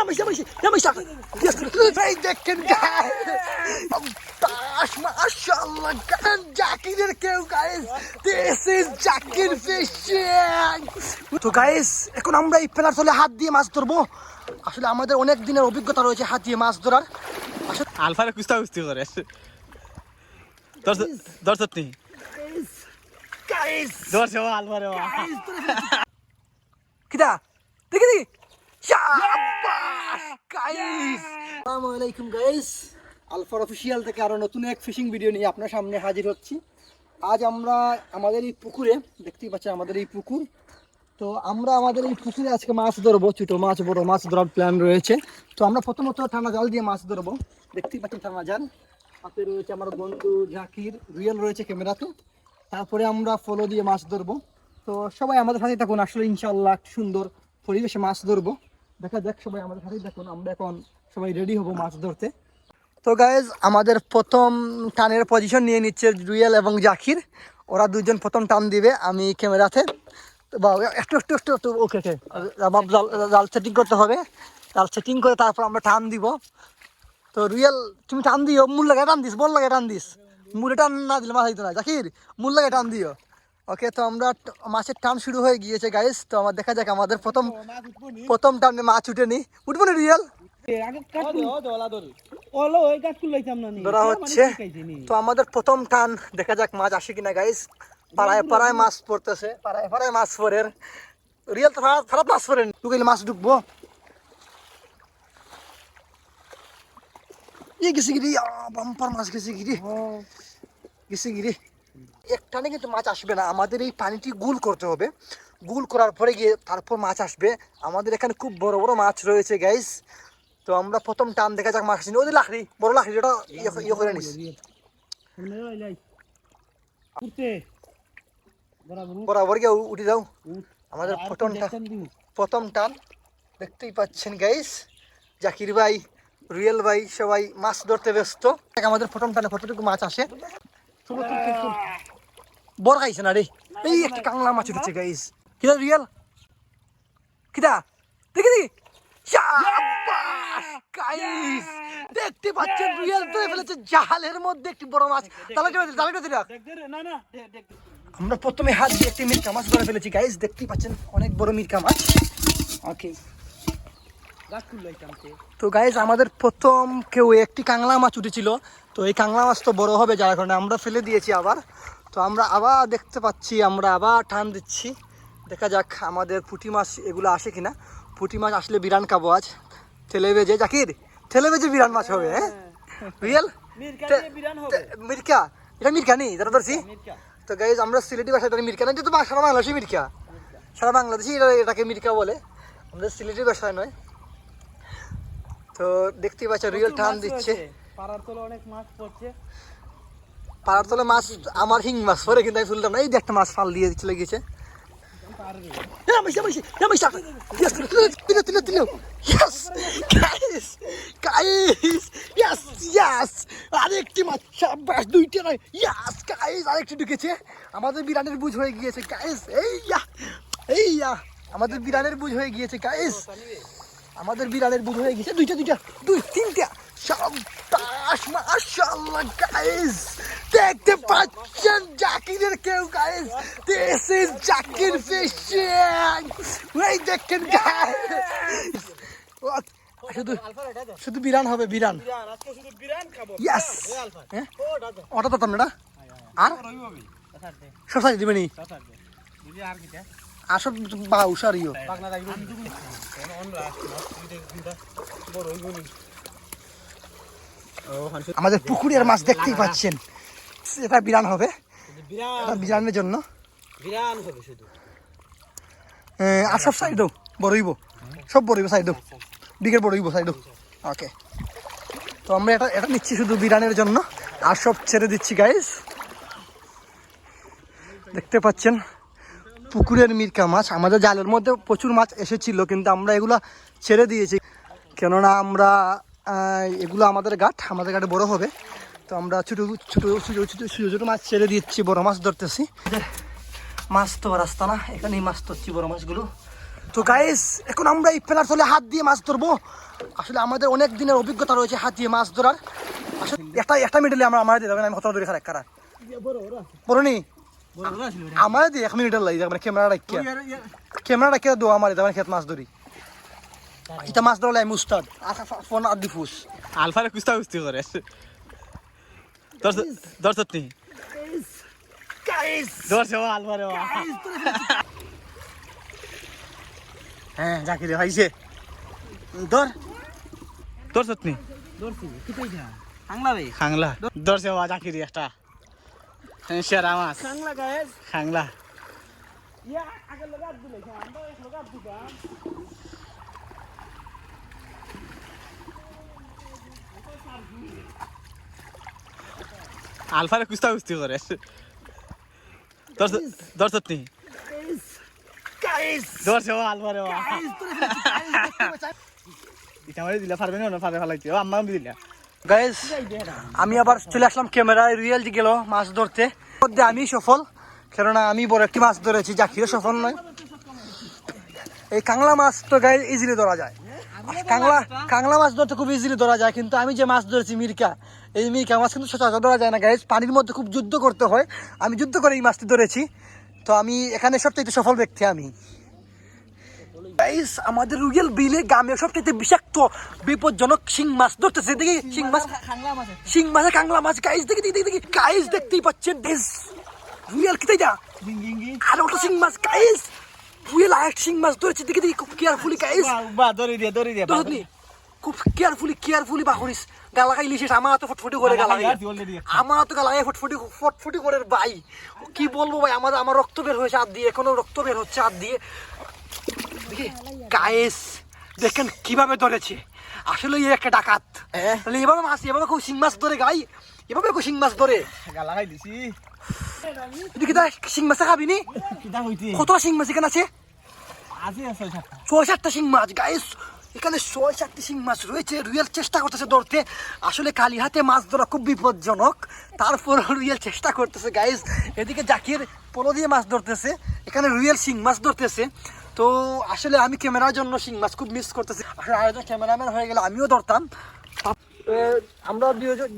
Yamaç yamaç tak. Yes, এই দেখেন guys. তাস মাশাআল্লাহ গান জাকিরের কেউ guys this is Zakir fishing তো গাইস এখন আমরা এই পেলার তলে হাত দিয়ে মাছ ধরবো। আসলে আমাদের অনেক দিনের অভিজ্ঞতা রয়েছে হাত দিয়ে মাছ ধরার। আসলে আলফারে কুস্তা কুস্তি করে। গাইস আলফারে কিদা দেখি গাইস আসসালামু আলাইকুম গাইস আলফার অফিসিয়াল থেকে আরও নতুন এক ফিশিং ভিডিও নিয়ে আপনার সামনে হাজির হচ্ছি। আজ আমরা আমাদের এই পুকুরে দেখতেই পাচ্ছেন আমাদের এই পুকুর। তো আমরা আমাদের এই পুকুরে আজকে মাছ ধরবো ছোটো মাছ বড় মাছ ধরার প্ল্যান রয়েছে। তো আমরা প্রথমত ঠান্ডা জাল দিয়ে মাছ ধরবো। দেখতেই পাচ্ছেন ঠান্ডা জাল। হাতে রয়েছে আমার বন্ধু জাকির রিয়েল রয়েছে ক্যামেরাতে। তারপরে আমরা ফলো দিয়ে মাছ ধরবো। তো সবাই আমাদের সাথে থাকুন আসলে ইনশাল্লাহ সুন্দর পরিবেশে মাছ ধরবো। দেখা যাক, সবাই আমাদের সাথেই দেখুন আমরা এখন সবাই রেডি হব মাছ ধরতে। তো গাইজ আমাদের প্রথম টানের পজিশন নিয়ে নিচ্ছে রুয়েল এবং জাকির। ওরা দুজন প্রথম টান দিবে, আমি ক্যামেরাতে। একটু একটু একটু একটু ওকে ওকে জাল সেটিং করতে হবে। জাল সেটিং করে তারপর আমরা টান দিব। তো রুয়েল, তুমি টান দিও মূল লাগে টান দিস, বল লাগে টান দিস। মূলে টান না দিলে মাছ হইতো না। জাকির মূল লাগে টান দিও। ওকে তো আমরা মাছের টান শুরু হয়ে গিয়েছে গাইস তো আমার দেখা যাক আমাদের প্রথম প্রথম টানে মাছ উঠেনি। উঠবো না রিয়েল ধরা হচ্ছে। তো আমাদের প্রথম টান দেখা যাক মাছ আসে কিনা গাইস পাড়ায় পাড়ায় মাছ পড়তেছে পাড়ায় পাড়ায় মাছ পড়ের রিয়েল তো খারাপ খারাপ মাছ পড়েন। তুই মাছ ঢুকবো। ইয়ে গেছে গিরি বাম্পার মাছ গেছে গিরি। গেছে গিরি। এক টানে কিন্তু মাছ আসবে না। আমাদের এই পানিটি গুল করতে হবে। গুল করার পরে গিয়ে তারপর মাছ আসবে। আমাদের এখানে খুব বড় বড় মাছ রয়েছে গাইস তো আমরা প্রথম টান দেখা যাক মাছ ওদের লাখড়ি বড় লাখড়ি ওটা ইয়ে ইয়ে করে নিস বরাবর গিয়ে উঠে যাও। আমাদের প্রথম টান প্রথম টান দেখতেই পাচ্ছেন গাইস জাকির ভাই, রুয়েল ভাই সবাই মাছ ধরতে ব্যস্ত। আমাদের প্রথম টানে কতটুকু মাছ আসে। বড় খাইছে না রে? এই একটা কাংলা মাছ উঠেছে গাইস কিদা রিয়েল কিদা দেখি দেখি। গাইস দেখতে পাচ্ছেন রিয়েল ধরে ফেলেছে জালের মধ্যে একটি বড় মাছ। তাহলে জালে দিলা আমরা প্রথমে হাত দিয়ে একটি মিরকা মাছ ধরে ফেলেছি গাইস দেখতে পাচ্ছেন অনেক বড় মিরকা মাছ। ওকে তো গাইজ আমাদের প্রথম কেউ একটি কাংলা মাছ উঠেছিল। তো এই কাংলা মাছ তো বড় হবে যার কারণে আমরা ফেলে দিয়েছি আবার। তো আমরা আবার দেখতে পাচ্ছি আমরা আবার টান দিচ্ছি। দেখা যাক আমাদের পুঁটি মাছ এগুলো আসে কিনা। পুঁটি মাছ আসলে বিরান খাব আজ। তেলে ভেজে জাকির ঠেলে বেজে বিরান মাছ হবে হ্যাঁ? রিয়েল? মিরকা? এটা মিরকা নেই যারা ধরছি তো গাইজ আমরা সিলেটি ভাষায় ধরি মিরকা। না যেহেতু সারা বাংলাদেশে মিরকা। সারা বাংলাদেশে এটা এটাকে মিরকা বলে। আমাদের সিলেটি ভাষায় নয়। তো দেখতে পাচ্ছ রিয়েল টান দিচ্ছে। পাড়ার তলে অনেক মাছ পড়ছে। পাড়ার তলে মাছ, আমার হিং মাছ পরে কিন্তু আমি তুলতাম না। এই যে একটা মাছ ফাল দিয়ে চলে গেছে আরেকটি মাছ দুইটা নয়। ইয়াস আরেকটি ঢুকেছে। আমাদের বিরানের বুঝ হয়ে গিয়েছে গাইস এই এই ইয়া আমাদের বিরানের বুঝ হয়ে গিয়েছে গাইস আমাদের বিড়ালের বুধ হয়ে গেছে দুইটা দুইটা, দুই, তিনটা। সাবাস মাশাআল্লাহ গাইস দেখতে পাচ্ছেন জাকিরের কেউ guys this is Zakir fishing এই দেখেন গাইস শুধু শুধু বিরান হবে, বিরান। ইয়েস হ্যাঁ? ওটা তো তোমরা আর? আসব বাউসার ইয়ে আমাদের পুকুরের মাছ দেখতেই পাচ্ছেন। এটা বিরান হবে। বিরানের জন্য। আহ, আর সব সাইডও বড়ইব। সব বড়ইব সাইডও। বিকের বড়ইব সাইডও। ওকে। তো আমরা এটা এটা নিচ্ছি শুধু বিরানের জন্য। আর সব ছেড়ে দিচ্ছি গাইস দেখতে পাচ্ছেন? পুকুরের মিরকা মাছ। আমাদের জালের মধ্যে প্রচুর মাছ এসেছিল কিন্তু আমরা এগুলো ছেড়ে দিয়েছি। কেননা আমরা এগুলো আমাদের গাঠ। আমাদের ঘাটে বড় হবে। তো আমরা ছোটো ছোটো ছোটো ছোটো ছোটো ছোটো মাছ ছেড়ে দিচ্ছি বড় মাছ ধরতেছি। মাছ তো রাস্তা না এখানেই মাছ ধরছি বড় মাছগুলো। তো গাইস এখন আমরা এই ফেলার তলে হাত দিয়ে মাছ ধরবো। আসলে আমাদের অনেক দিনের অভিজ্ঞতা রয়েছে হাত দিয়ে মাছ ধরার। আসলে একটা একটা মিনিটে আমরা আমার দিয়ে আমি কত ধরে খারাপ কারা? বড় আমার দিয়ে এক মিনিটের লাগে মানে ক্যামেরা রাখিয়া ক্যামেরা রাখিয়া দো আমার দিয়ে খেত মাছ ধরি। এটা মাছ ধরলে আমি উস্তাদ। ফোন আর দিফুস। আলফারে কুস্তা কুস্তি করে। ধরছত নি। গাইস ধরছে ও আলফারে ও হ্যাঁ জাকিরে ভাইছে ধর। ধরছত নি। খাংলা ধরছে ও জাকিরি একটা। সেরা মাছ। খাংলা গায়েস খাংলা। ইয়া আগে লগা দিলে আমরা এক লগা দিবা আলফারে কুস্তা কুস্তি করে। ধরছত নি গাইস ধরছে ও আলফারে ও। এটা আমারে দিলা পারবে না পারবে ফেলাইতে। ও আম্মা দিলা। গাইস আমি আবার চলে আসলাম ক্যামেরায় রিয়েল গেল মাছ ধরতে। মধ্যে আমি সফল কেননা আমি বড় একটি মাছ ধরেছি জাকিরও সফল নয়। এই কাংলা মাছ তো গায়ে ইজিলি ধরা যায়। কাংলা কাংলা মাছ ধরতে খুব ইজিলি ধরা যায় কিন্তু আমি যে মাছ ধরেছি মিরকা এই মিরকা মাছ কিন্তু সচরাচর ধরা যায় না গাইজ পানির মধ্যে খুব যুদ্ধ করতে হয়। আমি যুদ্ধ করে এই মাছটি ধরেছি। তো আমি এখানে সবচেয়ে সফল ব্যক্তি আমি। গাইস আমাদের রুগেল বিলে গ্রামে সবচেয়ে বিষাক্ত বিপজ্জনক শিং মাছ ধরতেছে। দেখি শিং মাছ শিং মাছে কাংলা মাছ গাইস দেখি দেখি দেখি গাইস দেখতেই পাচ্ছেন। বেশ রুয়েল কিতে যা আর ওটা শিং মাছ গাইস রুয়েল আর শিং মাছ ধরেছে দেখি দেখি খুব কেয়ারফুলি গাইস বা দড়ি দিয়ে দড়ি দিয়ে ধরতনি খুব কেয়ারফুলি কেয়ারফুলি বাহরিস। গালা গাইলি শেষ আমার তো ফটফটি করে গালা গাই আমার তো গালা গায়ে ফটফটি ফটফটি করে ভাই কি বলব ভাই আমার আমার রক্ত বের হয়েছে হাত দিয়ে এখনও রক্ত বের হচ্ছে হাত দিয়ে। গায়েস দেখেন কীভাবে ধরেছে। আসলে এই একটা ডাকাত। তাহলে এভাবে মাছ এভাবে কেউ শিং মাছ ধরে গাই এভাবে কেউ শিং মাছ ধরে? গালা খাই দিছি দেখি তা শিং মাছ খাবি নি? কত শিং মাছ এখানে আছে? ছয় সাতটা। শিং মাছ গাইস এখানে ছয় সাতটি শিং মাছ রয়েছে। রুয়েল চেষ্টা করতেছে ধরতে। আসলে খালি হাতে মাছ ধরা খুব বিপজ্জনক। তারপর রুয়েল চেষ্টা করতেছে গাইস এদিকে জাকির পোলো দিয়ে মাছ ধরতেছে। এখানে রুয়েল শিং মাছ ধরতেছে। তো আসলে আমি ক্যামেরার জন্য শিং মাছ খুব মিস করতেছি। আসলে আরেকজন ক্যামেরাম্যান হয়ে গেলে আমিও ধরতাম। আমরা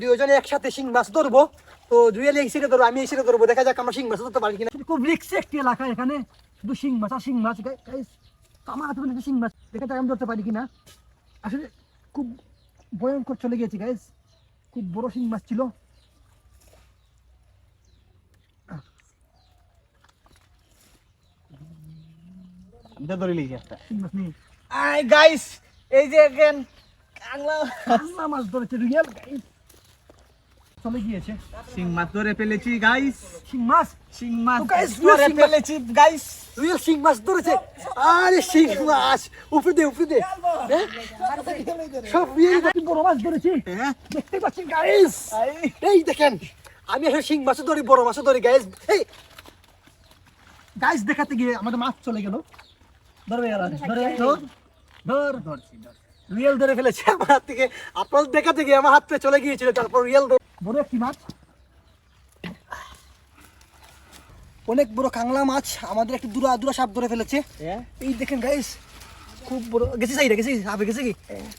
দুজনে একসাথে শিং মাছ ধরবো। তো রুয়েল এই সিটে ধরবো আমি এই সিটে ধরবো দেখা যাক আমরা শিং মাছ ধরতে পারি কিনা। খুব রিক্সি একটি এলাকা এখানে। শুধু শিং মাছ আর শিং মাছ আমার হাতে মনে শিং মাছ। দেখা যাক আমি ধরতে পারি কিনা। আসলে খুব ভয়ঙ্কর চলে গিয়েছি গাইস খুব বড় শিং মাছ ছিল। ধরে লিখি একটা। আই গাইস এই যে এখান কাংলা মাছ ধরেছে রিয়েল গাইস চলে গিয়েছে। সিং মাছ ধরে ফেলেছি গাইস শিং মাছ? শিং মাছ guys, ধরে ফেলেছি গাইস রিয়েল শিং মাছ ধরেছে? আরে শিং মাছ। উপরে দে উপরে দে। হ্যাঁ? সব রিয়েল বড় মাছ ধরেছি। হ্যাঁ? দেখতে পাচ্ছেন গাইস এই দেখেন আমি আসলে শিং মাছও ধরি বড় মাছও ধরি গাইস এই। গাইস দেখাতে গিয়ে আমাদের মাছ চলে গেল। ধরবে ধরে ধর ধর। রিয়েল ধরে ফেলেছে আমার হাত থেকে। আপনার দেখাতে গিয়ে আমার হাত থেকে চলে গিয়েছিল তারপর রিয়েল বড় একটি মাছ। অনেক বড় কাংলা মাছ আমাদের একটু দূরা দূরা সাপ ধরে ফেলেছে। এই দেখেন গাইস খুব বড় গেছি সাইডে গেছি আপে গেছে কি?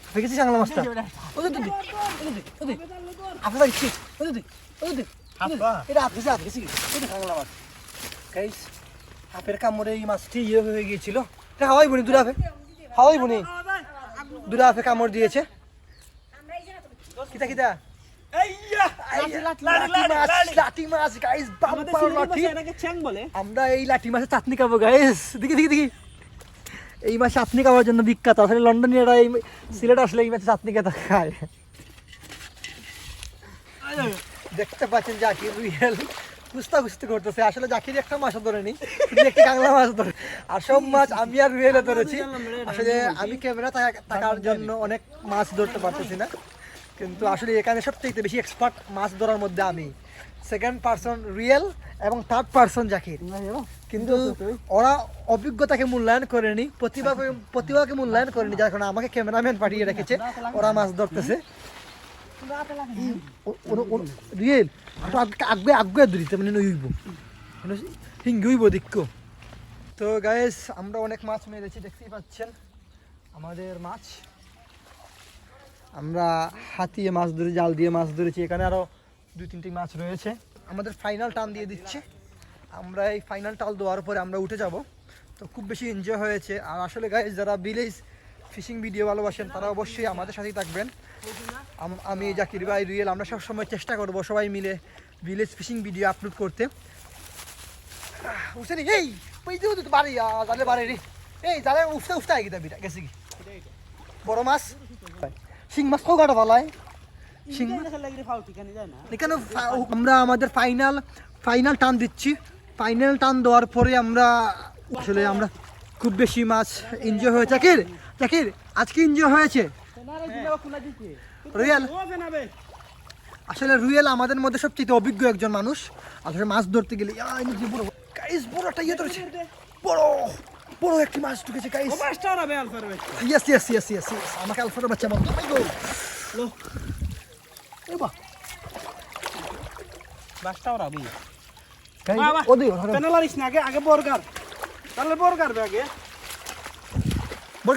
আপে গেছি কাংলা মাছটা। ওদের দিদি ওদের ওদের আপে গেছি ওদের দিদি ওদের দিদি এটা আপে গেছে আপে গেছি ওদের কাংলা মাছ। গাইস আপের কামড়ে এই মাছটি ইয়ে হয়ে গিয়েছিল। এটা হাওয়াই বুনি দূরা হাওয়াই বুনি। দূরা আপে কামড় দিয়েছে। কিতা কিতা? আমরা এই লাঠি মাছের চাটনি খাব গাইস দেখি দেখি দেখি এই মাছ চাটনি খাওয়ার জন্য বিখ্যাত। আসলে লন্ডনীয়রা এই সিলেট আসলে এই চাটনি খেতে খায়। দেখতে পাচ্ছেন জাকির রিয়েল। কুস্তা কুস্তি করতেছে। আসলে জাকির একটা মাছ ধরেনি একটি কাংলা মাছ ধরে। আর সব মাছ আমি আর রুয়েলে ধরেছি। আসলে আমি ক্যামেরা থাকার জন্য অনেক মাছ ধরতে পারতেছি না। কিন্তু আসলে এখানে সবথেকে বেশি এক্সপার্ট মাছ ধরার মধ্যে আমি। সেকেন্ড পার্সন রিয়েল এবং থার্ড পার্সন জাকির। কিন্তু ওরা অভিজ্ঞতাকে মূল্যায়ন করেনি প্রতিভাকে প্রতিভাকে মূল্যায়ন করেনি যার কারণে আমাকে ক্যামেরাম্যান পাঠিয়ে রেখেছে। ওরা মাছ ধরতেছে। রিয়েল আগে আগে ধরিতে মানে নইব হিঙ্গি হইব দেখো। তো গাইস আমরা অনেক মাছ মেরেছি দেখতেই পাচ্ছেন। আমাদের মাছ। আমরা হাতিয়ে মাছ ধরে, জাল দিয়ে মাছ ধরেছি। এখানে আরও দুই, তিনটি মাছ রয়েছে। আমাদের ফাইনাল টান দিয়ে দিচ্ছে। আমরা এই ফাইনাল টাল দেওয়ার পরে আমরা উঠে যাব। তো খুব বেশি এনজয় হয়েছে। আর আসলে গাইস যারা ভিলেজ ফিশিং ভিডিও ভালোবাসেন, তারা অবশ্যই আমাদের সাথেই থাকবেন। আমি জাকির ভাই, রিয়েল, আমরা সবসময় চেষ্টা করব সবাই মিলে ভিলেজ ফিশিং ভিডিও আপলোড করতে। উঠছে নি? এই বাড়ি বাড়ি রে। এই, জালে উঠতে উঠতে আগে গেছে কি? বড় মাছ। শিং মাছ খাও কাটা ভালাই। শিং এখানে আমরা আমাদের ফাইনাল ফাইনাল টান দিচ্ছি। ফাইনাল টান দেওয়ার পরে আমরা আসলে আমরা খুব বেশি মাছ এনজয় হয়েছে জাকির জাকির আজকে এনজয় হয়েছে? রিয়াল। আসলে রুয়েল আমাদের মধ্যে সবচেয়ে অভিজ্ঞ একজন মানুষ। আসলে মাছ ধরতে গেলে বড় একটা ইয়ে ধরেছে। বড়। বড় একটি মাছ ঢুকেছে guys yes yes yes yes আমাকে আলফাটা বাচ্চা বল। মাই গো লো। এ বাহ। গাইস বাহ, বাহ। ওদি ওরে পেনালারিস না আগে আগে বর্গার। তাহলে বর্গার বে আগে।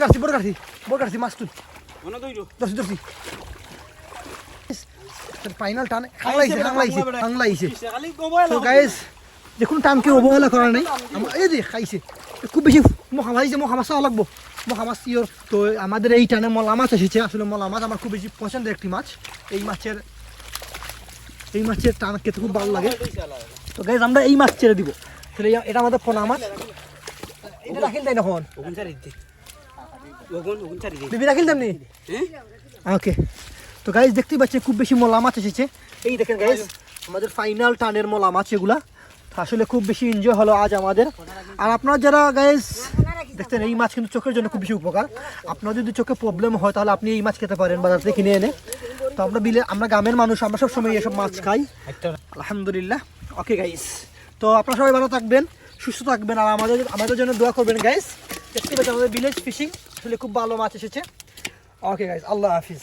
কাটছি বড় কাটছি মাছ তুই মনে দইলো ধরছি ধরছি। ফাইনাল টান হাংলাইছে হাংলাইছে হাংলাইছে। তো গাইস দেখুন টানকে অবহেলা করা নেই। আমার এই যে খাইছে। খুব বেশি মহা মারিছে মহা মাছ চাওয়া লাগবো। মহা মাছ ইয়র তো আমাদের এই টানে মলা মাছ এসেছে। আসলে মলা মাছ আমার খুব বেশি পছন্দের একটি মাছ। এই মাছের এই মাছের টান খেতে খুব ভালো লাগে। তো গাইজ আমরা এই মাছ ছেড়ে দিব। তাহলে এটা আমাদের পোনা মাছ। এটা রাখিল তাই এখন। বিবি রাখিল তেমনি ওকে তো গাইজ দেখতেই পাচ্ছেন খুব বেশি মলা মাছ এসেছে। এই দেখেন গাইজ আমাদের ফাইনাল টানের মলা মাছ এগুলা। আসলে খুব বেশি এনজয় হলো আজ আমাদের। আর আপনারা যারা গাইজ দেখছেন, এই মাছ কিন্তু চোখের জন্য খুব বেশি উপকার। আপনার যদি চোখে প্রবলেম হয়, তাহলে আপনি এই মাছ খেতে পারেন, বাজার থেকে কিনে এনে। তো আমরা বিলে, আমরা গ্রামের মানুষ, আমরা সবসময় এসব মাছ খাই। আলহামদুলিল্লাহ। ওকে গাইস তো আপনারা সবাই ভালো থাকবেন, সুস্থ থাকবেন, আর আমাদের আমাদের জন্য দোয়া করবেন গাইস দেখতে পাচ্ছি আমাদের ভিলেজ ফিশিং আসলে খুব ভালো মাছ এসেছে। ওকে গাইস আল্লাহ হাফিজ।